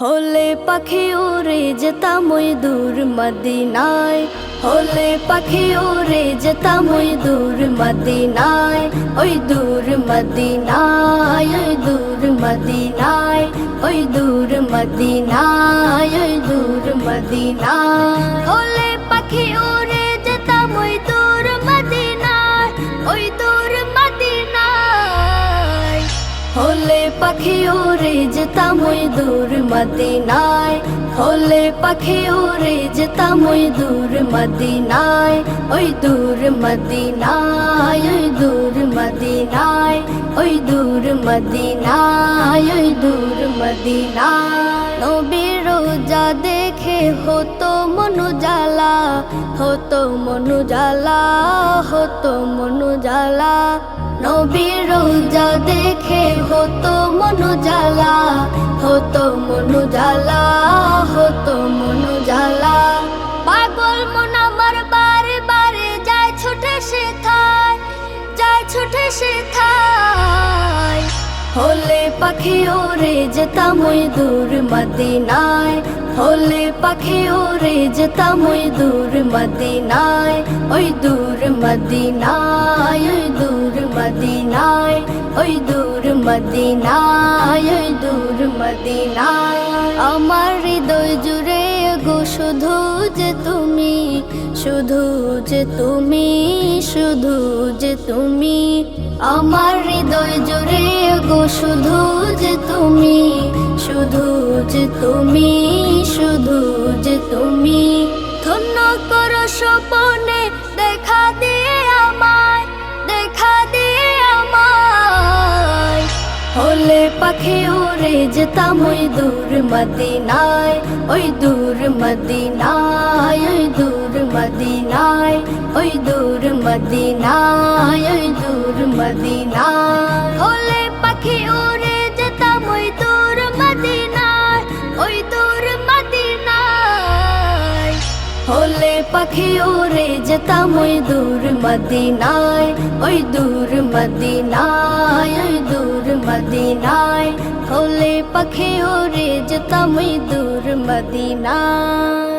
হলে পাখি ওরে যেতাম ওই দূর মদিনায়। হলে পাখি ওরে যেতাম ওই দূর মদিনায়। ওই দূর মদিনায়, ওই দূর মদিনায়, ওই দূর মদিনায়, ওই দূর মদিনায়। হলে পাখি হলে পাখি উড়ে যেতাম ওই দূর মদিনায় হলে পাখি উড়ে যেতাম ওই দূর মদিনায়, ওই দূর মদিনায়, ওই দূর মদিনায়, ওই দূর মদিনায়, ওই দূর মদিনায়। নবীর রোজা দেখে হতো মনু জ্বালা, হতো মনু হতো মনু নবীর রোজা দেখে হতো মনু জ্বালা, হতো মনু জ্বালা, হতো মনু জ্বালা। পাগল মন আমার বারে বারে যায় ছুটে শেখায় যায় ছুটে শেখায় হলে পাখি ওরে যেতাম ওই দূর মদিনায়, হলে পাখি ওরে যেতাম ওই দূর মদিনায়, ওই দূর মদিনায়, ওই দূর মদিনায়, ওই দূর মদিনায়, ওই দূর মদিনায়। আমার হৃদয় জুড়ে গো, শুধু যে তুমি, শুধু যে তুমি, শুধু যে তুমি। আমার হৃদয় জুড়ে গো, শুধু যে তুমি, শুধু যে তুমি, শুধু যে তুমি। ধন্য করো স্বপনে হলে পাখি উড়ে যেতাম ওই দূর মদিনায়, ওই দূর মদিনায়, ওই দূর মদিনায়, ওই দূর মদিনায়, ওই দূর মদিনায়। হলে পাখি ওরে যেতাম ওই দূর মদিনায়, ওই দূর মদিনায়, ওই দূর মদিনায়। হলে পাখি ওরে যেতাম ওই দূর মদিনায়।